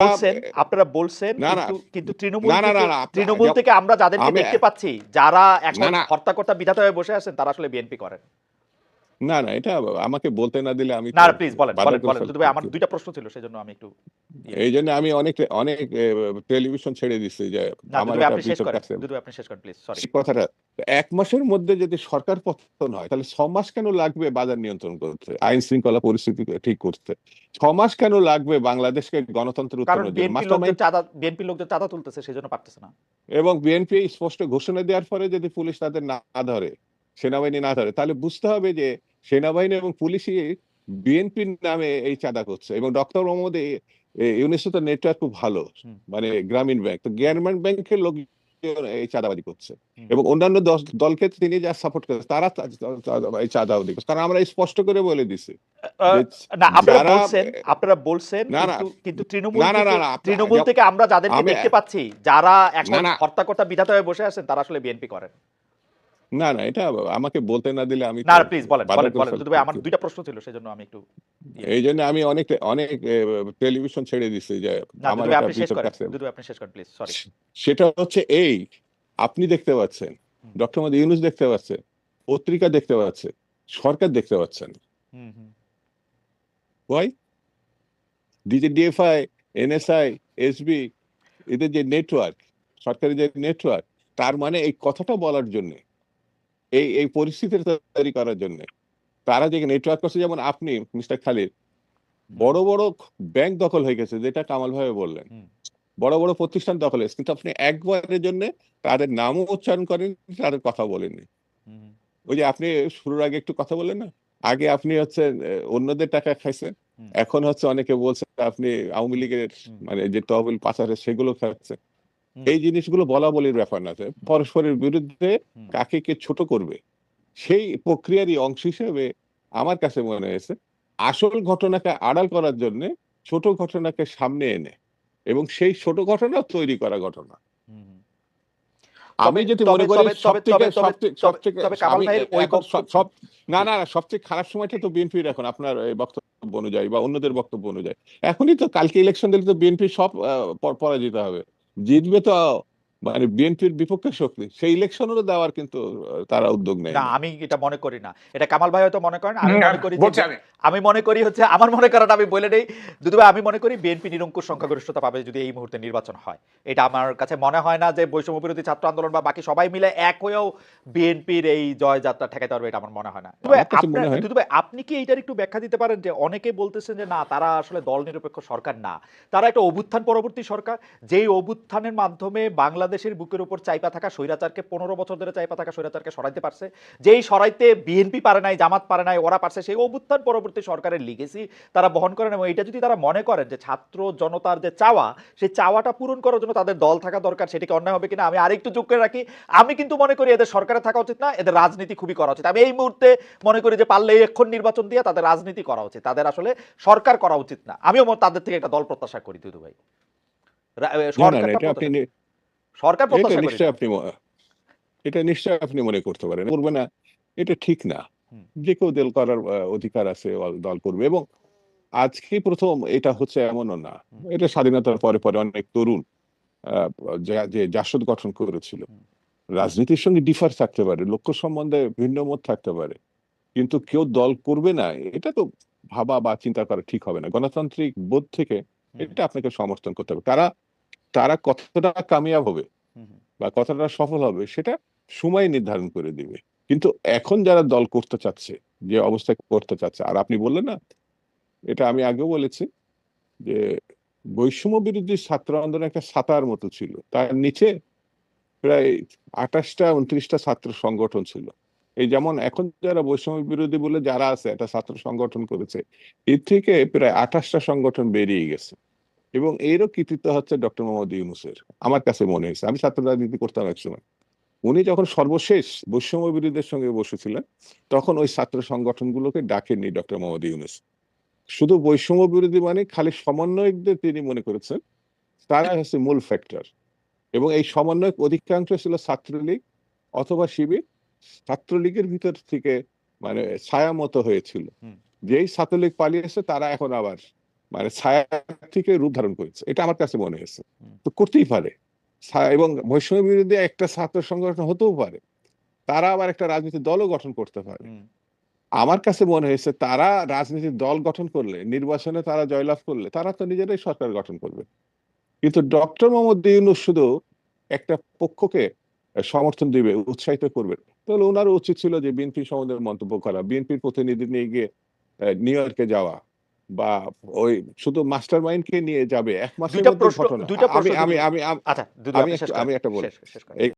বলছেন আপনারা বলছেন। কিন্তু তৃণমূল থেকে তৃণমূল আমরা যাদেরকে দেখতে পাচ্ছি যারা এখন। হর্তাকর্তা বিধাতা হয়ে বসে আছেন তারা আসলে বিএনপি করেন না না এটা আমাকে বলতে না দিলে আমি না প্লিজ বলেন বলেন বলেন আমার দুইটা প্রশ্ন ছিল সেজন্য আমি একটু এই জন্য আমি অনেক অনেক টেলিভিশন ছেড়ে দিচ্ছি যে না আমার আপনি শেষ করেন আছে। দুদু আপনি শেষ করেন প্লিজ সরি কথাটা এক মাসের মধ্যে যদি সরকার পতন হয় তাহলে ছ মাস কেন লাগবে বাজার নিয়ন্ত্রণ করতে? আইন শৃঙ্খলা পরিস্থিতি ঠিক করতে। ছ মাস কেন লাগবে বাংলাদেশকে গণতন্ত্রের বিএনপি লোকদের চাঁদা বিএনপি লোকদের চাঁদা তুলতেছে সেই জন্য পারতেছে না। এবং বিএনপি স্পষ্ট ঘোষণা দেওয়ার পরে যদি পুলিশ তাদের না ধরে সেনাবাহিনী না ধরে তাহলে বুঝতে হবে যে সেনাবাহিনী এবং পুলিশই বিএনপির নামে এই চাঁদা করছে। এবং ডক্টর মোহাম্মদ ইউনিসের তো নেটওয়ার্ক খুব ভালো। মানে গ্রামীণ ব্যাংক। তো গ্রামীণ ব্যাংকের লোক এই চাঁদাবাজি করছে। এবং অন্যান্য দলকে তিনি যা সাপোর্ট করছে তারা চাঁদাবাজি করছে কারণ আমরা স্পষ্ট করে বলে দিছি না আপনারা বলছেন। কিন্তু তৃণমূল তৃণমূল থেকে আমরা যাদেরকে দেখতে পাচ্ছি যারা এখন। হর্তাকর্তা বিধাতা হয়ে বসে আছেন তারা আসলে বিএনপি করেন। না না এটা আমাকে বলতে না দিলে আমি না প্লিজ বলেন বলেন বলেন। দুদু ভাই আমার দুইটা প্রশ্ন ছিল সেজন্য আমি একটু এই জন্য আমি অনেক অনেক টেলিভিশন ছেড়ে দিছি যে আমার আপনি শেষ করেন। আপনি শেষ করেন প্লিজ সরি সেটা হচ্ছে এই আপনি দেখতে পাচ্ছেন ডক্টর মোহাম্মদ ইউনুস দেখতে পাচ্ছে পত্রিকা দেখতে পাচ্ছে সরকার দেখতে পাচ্ছেন হুম ওয়াই ডিজে ডিএফআই এনএসআই এসবি এদের যে নেটওয়ার্ক সরকারি যে নেটওয়ার্ক তার মানে এই কথাটা বলার জন্য এই এই পরিস্থিতির তৈরি করার জন্য। তারা যে নেটওয়ার্ক করছে যেমন আপনি মিস্টার খালিদ বড় বড় ব্যাংক দখল হয়ে গেছে যেটা কামাল ভাবে বললেন বড় বড় প্রতিষ্ঠান দখল হয়েছে কিন্তু আপনি একবারের জন্য তাদের নামও উচ্চারণ করেন তাদের কথা বলেননি। ওই যে আপনি শুরুর আগে একটু কথা বললেন না? আগে আপনি হচ্ছে অন্যদের টাকা খাইছেন এখন হচ্ছে অনেকে বলছে আপনি আওয়ামী লীগের মানে যে তহবিল পাচারে সেগুলো খাচ্ছেন। হুম। এই জিনিসগুলো বলা বলির ব্যাপার না পরস্পরের বিরুদ্ধে কাকে কে ছোট করবে সেই প্রক্রিয়ারই অংশ হিসেবে আমার কাছে মনে হয়েছে আসল ঘটনাকে আড়াল করার জন্য ছোট ঘটনাকে সামনে এনে এবং সেই ছোট ঘটনা তৈরি করা ঘটনা। আমি যদি মনে করি না না সবচেয়ে খারাপ সময়টা তো বিএনপির এখন আপনার বক্তব্য অনুযায়ী বা অন্যদের বক্তব্য অনুযায়ী। এখনই তো কালকে ইলেকশন দিলে তো বিএনপি সব পরাজিত হবে। জিতবে তো মানে বিএনপির বিপক্ষে শক্তি। সেই ইলেকশনেরও দেওয়ার কিন্তু তারা উদ্যোগ নেয় না আমি এটা মনে করি না। এটা কামাল ভাই হয়তো মনে করেন আমি মনে করি আমি। মনে করি হচ্ছে আমার মনে করাটা আমি বলে নেই। দুদু আমি মনে করি বিএনপি নিরঙ্কুশ সংখ্যাগরিষ্ঠতা পাবে যদি এই মুহূর্তে নির্বাচন হয়। এটা আমার কাছে মনে হয় না যে বৈষম্য বিরোধী ছাত্র আন্দোলন বা বাকি সবাই মিলে এক হয়েও বিএনপির এই জয়যাত্রা ঠেকাতে পারবে এটা আমার মনে হয় না। দুদু ভাই, আপনি কি এইটার একটু ব্যাখ্যা দিতে পারেন যে অনেকে বলতেছেন যে না তারা আসলে দল নিরপেক্ষ সরকার না। তারা একটা অভ্যুত্থান পরবর্তী সরকার যেই অভ্যুত্থানের মাধ্যমে বাংলাদেশের বুকের উপর চাইপা থাকা স্বৈরাচারকে পনেরো বছর ধরে চাইপা থাকা স্বৈরাচারকে সরাইতে পারছে। যেই সরাইতে বিএনপি পারে নাই জামাত পারে নাই ওরা পারছে সেই অভ্যুত্থান পরবর্তী সরকারের লিগেসি তারা বহন করেন এবং এটা যদি তারা মনে করেন যে ছাত্র জনতার যে চাওয়া সেই চাওয়াটা পূরণ করার জন্য তাদের দল থাকা দরকার সেটাকে অন্যায় হবে কিনা আমি আরেকটু যোগ করে রাখি। আমি কিন্তু মনে করি এদের সরকারে থাকা উচিত না এদের রাজনীতি খুবই করা উচিত। আমি এই মুহূর্তে মনে করি যে পারলে এখন নির্বাচন দিয়ে তাদের রাজনীতি করা উচিত। তাদের আসলে সরকার করা উচিত না। আমিও তাদের থেকে একটা দল প্রত্যাশা করি দুদু ভাই। রা- সরকার প্রত্যাশা নিশ্চয় আপনি এটা নিশ্চয় আপনি মনে করতে পারেন। করবে না এটা ঠিক না। যে কেউ দল করার অধিকার আছে দল করবে এবং আজকে প্রথম এটা হচ্ছে এমনও না। এটা স্বাধীনতার পরে পরে অনেক তরুণ যে জাসদ গঠন করেছিল। রাজনীতির সঙ্গে ডিফার থাকতে পারে লক্ষ্য সম্বন্ধে ভিন্ন মত থাকতে পারে। কিন্তু কেউ দল করবে না এটা তো ভাবা বা চিন্তা করা ঠিক হবে না। গণতান্ত্রিক বোধ থেকে এটা আপনাকে সমর্থন করতে হবে। তারা তারা কতটা কামিয়াব হবে বা কতটা সফল হবে সেটা সময় নির্ধারণ করে দিবে। কিন্তু এখন যারা দল করতে চাচ্ছে যে অবস্থায় করতে চাচ্ছে আর আপনি বললেন না এটা আমি আগেও বলেছি যে বৈষম্য বিরোধী ছাত্র আন্দোলন একটা ছাতার মতো ছিল। তার নিচে প্রায় আঠাশটা উনত্রিশটা ছাত্র সংগঠন ছিল। এই যেমন এখন যারা বৈষম্য বিরোধী বলে যারা আছে একটা ছাত্র সংগঠন করেছে এর থেকে প্রায় আঠাশটা সংগঠন বেরিয়ে গেছে। এবং এরও কৃতিত্ব হচ্ছে ডক্টর মোহাম্মদ ইউনুসের। আমার কাছে মনে হয়েছে। আমি ছাত্র রাজনীতি করতাম একসময় উনি যখন সর্বশেষ বৈষম্য বিরোধীদের সঙ্গে বসেছিলেন তখন ওই ছাত্র সংগঠনগুলোকে ডাকেননি ডক্টর মোহাম্মদ ইউনুস। শুধু বৈষম্য বিরোধী মানে খালি সমন্বয়কদের তিনি মনে করেছেন তারা হচ্ছে মূল ফ্যাক্টর এবং এই সমন্বয়ক অধিকাংশ ছিল ছাত্রলীগ অথবা শিবির। ছাত্রলীগের ভিতর থেকে মানে ছায়া মতো হয়েছিল যেই ছাত্রলীগ পালিয়েছে তারা এখন আবার মানে ছায়া থেকে রূপ ধারণ করেছে। এটা আমার কাছে মনে হয়েছে। তো করতেই পারে। এবং বৈষম্য বিরোধী একটা ছাত্র সংগঠন হতেও পারে। তারা আবার একটা রাজনৈতিক দলও গঠন করতে পারে। আমার কাছে মনে হয়েছে তারা রাজনৈতিক দল গঠন করলে নির্বাচনে তারা জয়লাভ করলে তারা তো নিজেরাই সরকার গঠন করবে। কিন্তু ডক্টর মোহাম্মদ ইউনুস শুধু একটা পক্ষকে সমর্থন দিবে উৎসাহিত করবে। তাহলে ওনারও উচিত ছিল যে বিএনপি সম্বন্ধে মন্তব্য করা বিএনপির প্রতিনিধি নিয়ে গিয়ে নিউ ইয়র্কে যাওয়া। বা ওই শুধু মাস্টার মাইন্ডকে নিয়ে যাবে এক মাসের মধ্যে ঘটনা আমি আমি আমি আচ্ছা আমি একটা বলি।